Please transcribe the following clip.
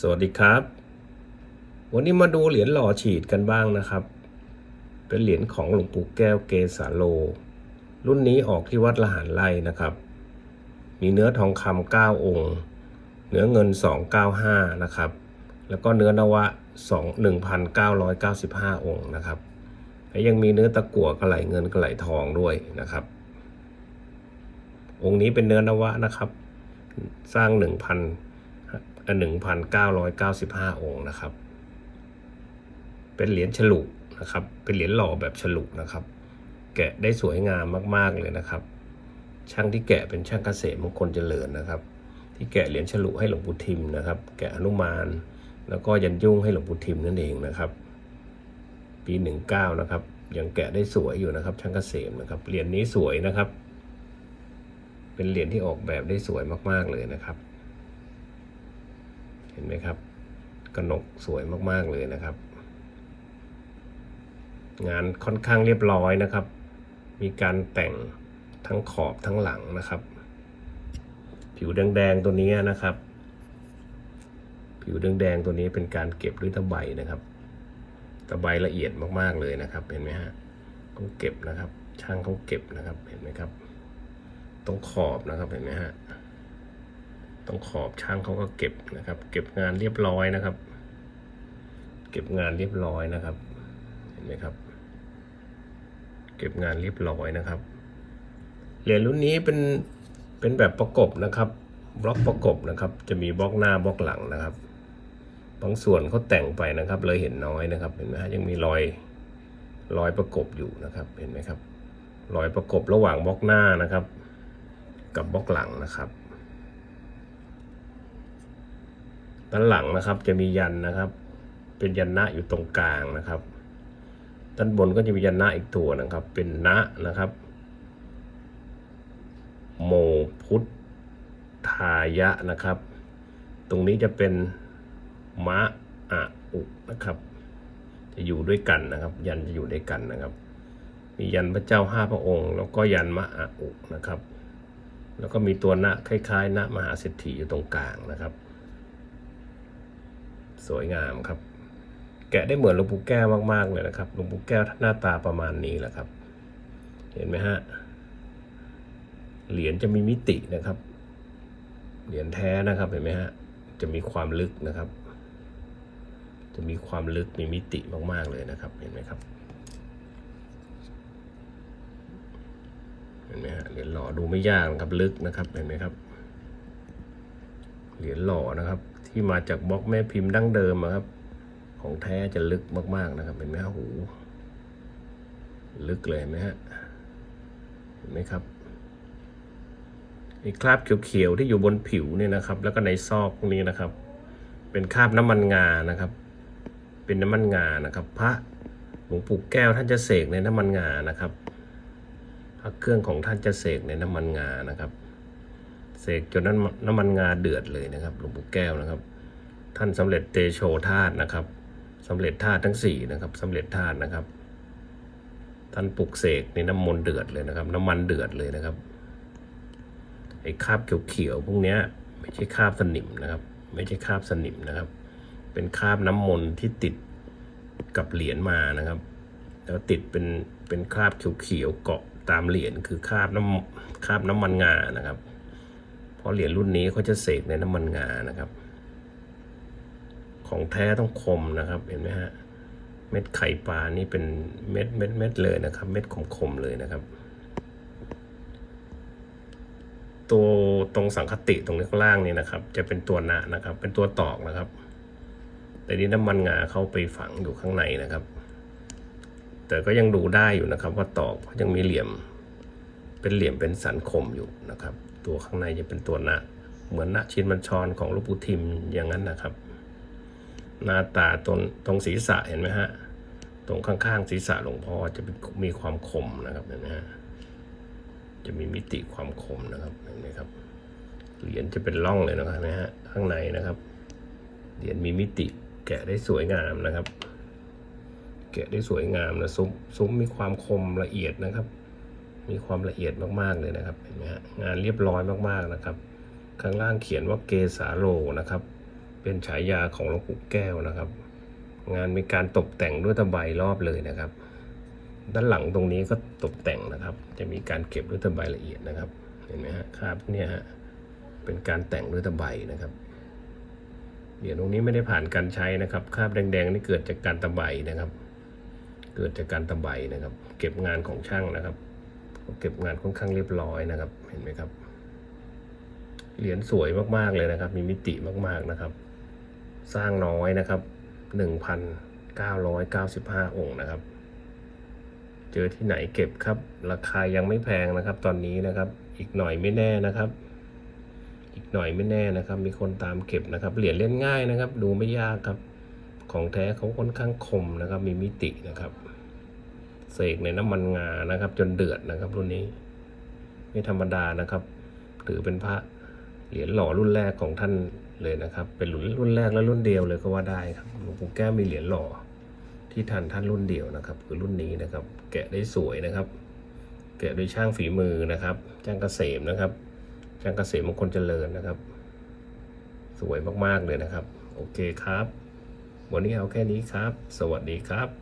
สวัสดีครับ วันนี้มาดูเหรียญหล่อฉีดกันบ้างนะครับ เป็นเหรียญของหลวงปู่แก้วเกสาโล รุ่นนี้ออกที่วัดละหารไร่นะครับ มีเนื้อทองคำเก้าองค์ เนื้อเงิน 295 นะครับ แล้วก็เนื้อนวะ 2 1,995 องค์นะครับ และยังมีเนื้อตะกั่วกระไหลเงินกระไหลทองด้วยนะครับ องค์นี้เป็นเนื้อนวะนะครับ สร้าง 1,000 1,995 องค์นะครับ เป็นเหรียญฉลุนะครับ เป็นเหรียญหล่อแบบฉลุนะครับ แกะได้สวยงามมาก ๆ เลยนะครับ ช่างที่แกะเป็นช่างเกษมมงคลเจริญนะครับ ที่แกะเหรียญฉลุให้หลวงปู่ทิมนะครับ แกะอนุมาน แล้วก็ยันยุ่งให้หลวงปู่ทิมนั่นเองนะครับ ปี 19 นะครับ ยังแกะได้สวยอยู่นะครับ ช่างเกษมนะครับ เหรียญนี้สวยนะครับ เป็นเหรียญที่ออกแบบได้สวยมาก ๆ เลยนะครับ เห็นไหมครับกระหนกสวยมากๆเลยนะครับ งานค่อนข้างเรียบร้อยนะครับ มีการแต่งทั้งขอบทั้งหลังนะครับ ผิวแดงๆตัวนี้นะครับ ผิวแดงๆตัวนี้เป็นการเก็บด้วยตะไบนะครับ ตะไบละเอียดมากๆเลยนะครับเห็นไหมฮะเขาเก็บนะครับ ช่างเขาเก็บนะครับเห็นไหมครับ ตรงขอบนะครับเห็นไหมฮะ ตรงขอบช่างเขาก็เก็บนะครับ เก็บงานเรียบร้อยนะครับ เก็บงานเรียบร้อยนะครับ เห็นไหมครับ เก็บงานเรียบร้อยนะครับ เหรียญรุ่นนี้เป็นเป็นแบบประกบนะครับ บล็อกประกบนะครับ จะมีบล็อกหน้าบล็อกหลังนะครับ บางส่วนเขาแต่งไปนะครับ เลยเห็นน้อยนะครับ เห็นไหมฮะยังมีรอยรอยประกบอยู่นะครับ เห็นไหมครับ รอยประกบระหว่างบล็อกหน้านะครับ กับบล็อกหลังนะครับ ด้านหลังนะครับจะมียันนะครับ เป็นยันนะอยู่ตรงกลางนะครับ ด้านบนก็จะมียันนะอีกตัวนะครับ เป็นนะนะครับ โมพุทธายะนะครับ ตรงนี้จะเป็นมะอะอุนะครับ จะอยู่ด้วยกันนะครับ ยันจะอยู่ด้วยกันนะครับ มียันพระเจ้าห้าพระองค์ แล้วก็ยันมะอะอุนะครับ แล้วก็มีตัวนะคล้ายๆนะมหาเศรษฐีอยู่ตรงกลางนะครับ สวยงามครับ แกะได้เหมือนหลวงปู่แก้วมากๆเลยนะครับหลวงปู่แก้วหน้าตาประมาณนี้แหละครับ เห็นไหมฮะเหรียญจะมีมิตินะครับ เหรียญแท้นะครับเห็นไหมฮะจะมีความลึกนะครับ จะมีความลึกมีมิติมากๆเลยนะครับ เห็นไหมครับเห็นไหมฮะเหรียญหล่อดูไม่ยากนะครับลึกนะครับเห็นไหมครับ เหรียญหล่อนะครับ ที่มาจากบล็อกแม่พิมพ์ดั้งเดิมอะครับ ของแท้จะลึกมาก ๆนะครับเห็นไหมฮะหู ลึกเลยนไหมฮะเห็นไหมครับไอ้คราบเขียวๆที่อยู่บนผิวเนี่ยนะครับ แล้วก็ในซอกพวกนี้นะครับ เป็นคราบน้ำมันงานะครับ เป็นน้ำมันงานะครับ พระหลวงปู่แก้วท่านจะเสกในน้ำมันงานะครับพระเครื่องของท่านจะเสกในน้ำมันงานะครับ เสกจนนั้นน้ำมันงาเดือดเลยนะครับหลวงปู่แก้วนะครับ ท่านสำเร็จเตโชธาตุนะครับสำเร็จธาตุทั้งสี่นะครับสำเร็จธาตุนะครับ ท่านปลุกเสกในน้ำมนต์เดือดเลยนะครับ น้ำมันเดือดเลยนะครับไอ้คราบเขียวๆพวกเนี้ยไม่ใช่คราบสนิมนะครับ ไม่ใช่คราบสนิมนะครับ เป็นคราบน้ำมนต์ที่ติดกับเหรียญมานะครับ แล้วติดเป็นเป็นคราบเขียวๆเกาะตามเหรียญคือคราบน้ำคราบน้ำมันงานะครับ เพราะเหรียญรุ่นนี้เขาจะเสกในน้ำมันงานะครับ ของแท้ต้องคมนะครับเห็นไหมฮะเม็ดไข่ปลานี่เป็นเม็ดเม็ดเม็ดเลยนะครับ เม็ดคมคมๆเลยนะครับ ตัวตรงสังคติตรงนี้ข้างล่างนี่นะครับ จะเป็นตัวหนะนะครับ เป็นตัวตอกนะครับ แต่นี้น้ำมันงาเข้าไปฝังอยู่ข้างในนะครับ แต่ก็ยังดูได้อยู่นะครับ ว่าตอกเพราะยังมีเหลี่ยม เป็นเหลี่ยมเป็นสันคมอยู่นะครับ ตัวข้างในจะเป็นตัวนะเหมือนนะชินบัญชรของลูกปูทิมอย่างนั้นนะครับ หน้าตาตรงตรงศีรษะเห็นไหมฮะ ตรงข้างๆศีรษะหลวงพ่อจะมีความคมนะครับเห็นไหมฮะจะมีมิติความคมนะครับเห็นไหมครับเหรียญจะเป็นร่องเลยนะครับเนไหมฮะข้างในนะครับ เหรียญมีมิติแกะได้สวยงามนะครับ แกะได้สวยงามนะซุ้มซุ้มมีความคมละเอียดนะครับ มีความละเอียดมากๆเลยนะครับเห็นไหมฮะงานเรียบร้อยมากๆนะครับ ข้างล่างเขียนว่าเกสาโลนะครับ เป็นฉายาของหลวงปู่แก้วนะครับ งานมีการตกแต่งด้วยตะไบรอบเลยนะครับ ด้านหลังตรงนี้ก็ตกแต่งนะครับ จะมีการเก็บด้วยตะไบละเอียดนะครับ เห็นไหมฮะคราบเนี่ยฮะเป็นการแต่งด้วยตะไบนะครับเหรียญตรงนี้ไม่ได้ผ่านการใช้นะครับคราบแดงๆนี่เกิดจากการตะไบนะครับ เกิดจากการตะไบนะครับ เก็บงานของช่างนะครับ เก็บงานค่อนข้างเรียบร้อยนะครับ เห็นไหมครับ เหรียญสวยมากๆเลยนะครับ มีมิติมากๆนะครับ สร้างน้อยนะครับ1,995องค์นะครับ เจอที่ไหนเก็บครับ ราคายังไม่แพงนะครับ ตอนนี้นะครับ อีกหน่อยไม่แน่นะครับ อีกหน่อยไม่แน่นะครับ มีคนตามเก็บนะครับ เหรียญเล่นง่ายนะครับ ดูไม่ยากครับ ของแท้เขาค่อนข้างคมนะครับ มีมิตินะครับ เสกในน้ำมันงานะครับ จนเดือดนะครับ รุ่นนี้ ไม่ธรรมดานะครับถือเป็นพระเหรียญหล่อรุ่นแรกของท่านเลยนะครับ เป็นรุ่นรุ่นแรกและรุ่นเดียวเลยก็ว่าได้ครับหลวงปู่แก้วมีเหรียญหล่อที่ทันท่านรุ่นเดียวนะครับ คือรุ่นนี้นะครับ แกะได้สวยนะครับ แกะโดยช่างฝีมือนะครับช่างเกษมนะครับช่างเกษมมงคลเจริญนะครับ สวยมากๆเลยนะครับ โอเคครับ วันนี้เอาแค่นี้ครับ สวัสดีครับ